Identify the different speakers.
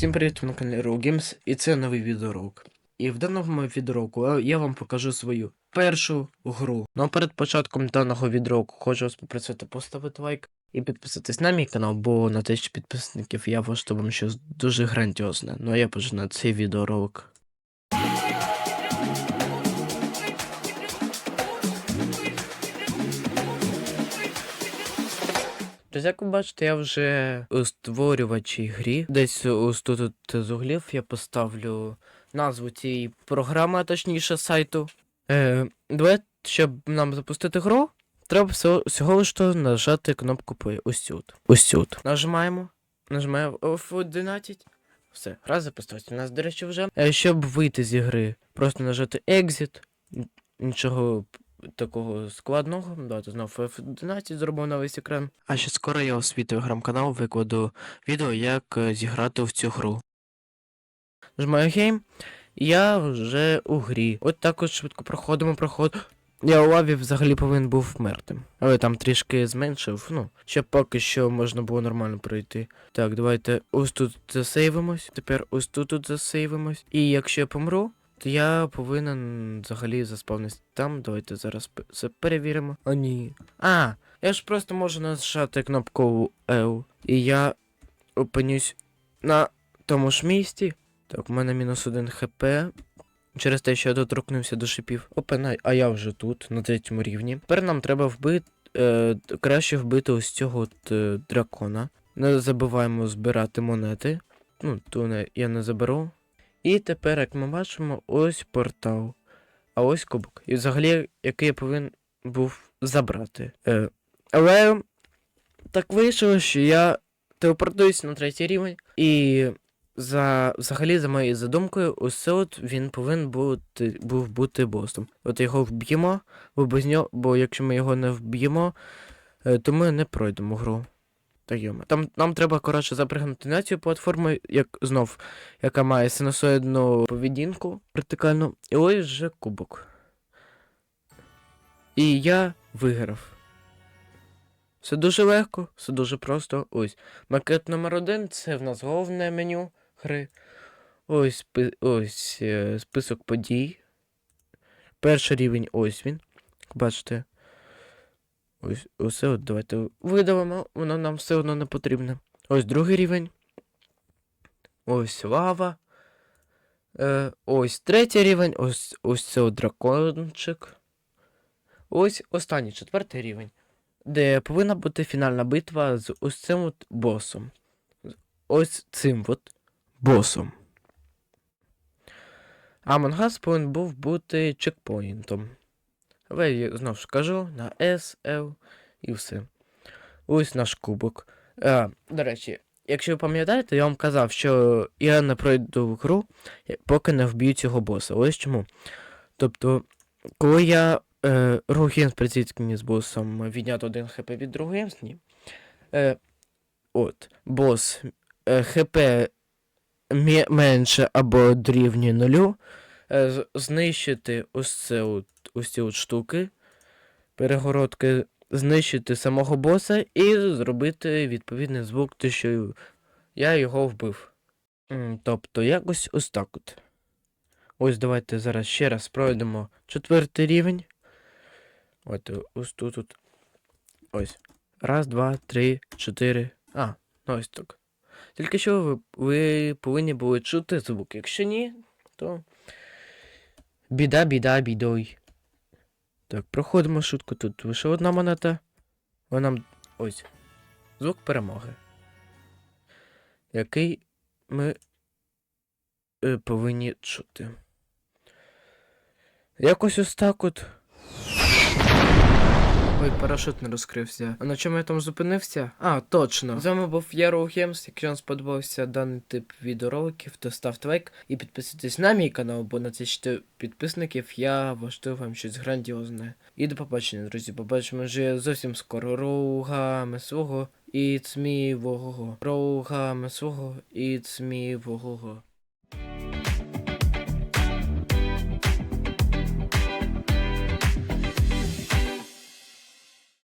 Speaker 1: Всім привіт, ви на каналі Games, і це новий відеорок. І в даному відеоуроку е, я вам покажу свою першу гру. Ну а перед початком даного відеоку хочу вас попросити поставити лайк і підписатись на мій канал, бо на тисячу підписників я влаштую щось дуже грандіозне. Ну а я починаю цей відеоролик. Друзі, як ви бачите, я вже у створювачій грі. Десь ось тут з углів я поставлю назву цієї програми, а точніше сайту. Е, давайте, щоб нам запустити гру, треба всього, всього лиш то нажати кнопку play. Ось тут. Ось тут. Нажимаємо. Нажимаємо F11. Все, гра запустилась. У нас, до речі, вже. Е, щоб вийти зі гри, просто нажати Exit. Нічого такого складного. Давайте знову F11 зробимо на весь екран. А ще скоро я у свій телеграм-канал викладу відео, як е, зіграти в цю гру. Нажимаю гейм. Я вже у грі. От так от швидко проходимо, проходимо. Я у лаві взагалі повинен був вмерти. Але там трішки зменшив, ну, щоб поки що можна було нормально пройти. Так, давайте ось тут засейвимось. Тепер ось тут тут засейвимось. І якщо я помру, то я повинен взагалі заспавнитися там. Давайте зараз це перевіримо. О, ні. А, я ж просто можу нажати кнопку L. І я опинюсь на тому ж місці. Так, у мене мінус один хп. Через те, що я доторкнувся до шипів. Опа, а я вже тут, на третьому рівні. Тепер нам треба вбити. Е, краще вбити ось цього от, е, дракона. Не забуваємо збирати монети. Ну, ту не, я не заберу. І тепер, як ми бачимо, ось портал. А ось кубок. І взагалі, який я повинен був забрати. Е, але так вийшло, що я телепортуюсь на третій рівень. І за взагалі, за моєю задумкою, усе от він повинен бути, був бути босом. От його вб'ємо, бо без нього, бо якщо ми його не вб'ємо, е, то ми не пройдемо гру. Та. Там нам треба, коротше, запригнути на цю платформу, як знов, яка має синусоїдну поведінку вертикальну. І ось вже кубок. І я виграв. Все дуже легко, все дуже просто. Ось. Макет номер один це в нас головне меню гри. Ось, ось е, список подій. Перший рівень ось він. Бачите. Ось усе от давайте видалимо, воно нам все одно не потрібне. Ось другий рівень. Ось лава. Е, ось третій рівень, ось ось це дракончик. Ось останній четвертий рівень де повинна бути фінальна битва з ось цим от босом. Ось цим от босом. А Монгас повинен був бути чекпоінтом. Я знову ж кажу на S, L і все. Ось наш кубок. А, до речі, якщо ви пам'ятаєте, я вам казав, що я не пройду гру, поки не вб'ю цього боса. Ось чому. Тобто, коли я е, Ругін при зіткненні з босом відняти один хп від другої ні. Е, от, бос е, хп менше або дорівнює нулю. Е, знищити ось це от, ось ці от штуки, перегородки, знищити самого боса і зробити відповідний звук, те, що я його вбив. Тобто, якось ось так от. Ось давайте зараз ще раз пройдемо четвертий рівень. От ось тут. от. Ось. Раз, два, три, чотири. А, ну ось так. Тільки що ви, ви повинні були чути звук. Якщо ні, то. Біда, біда, бідой. Так, проходимо шутку. Тут лише одна монета. Вона. Ось. Звук перемоги. Який ми е, повинні чути. Якось ось так от. Ой, парашут не розкрився. А на чому я там зупинився? А, точно. З вами був Яро Гемс. Якщо вам сподобався даний тип відеороликів, то ставте лайк і підписуйтесь на мій канал, бо на тисячі підписників я влаштую вам щось грандіозне. І до побачення, друзі. Побачимо вже зовсім скоро. Рогами свого і цмівого. Рогами свого і цмівого.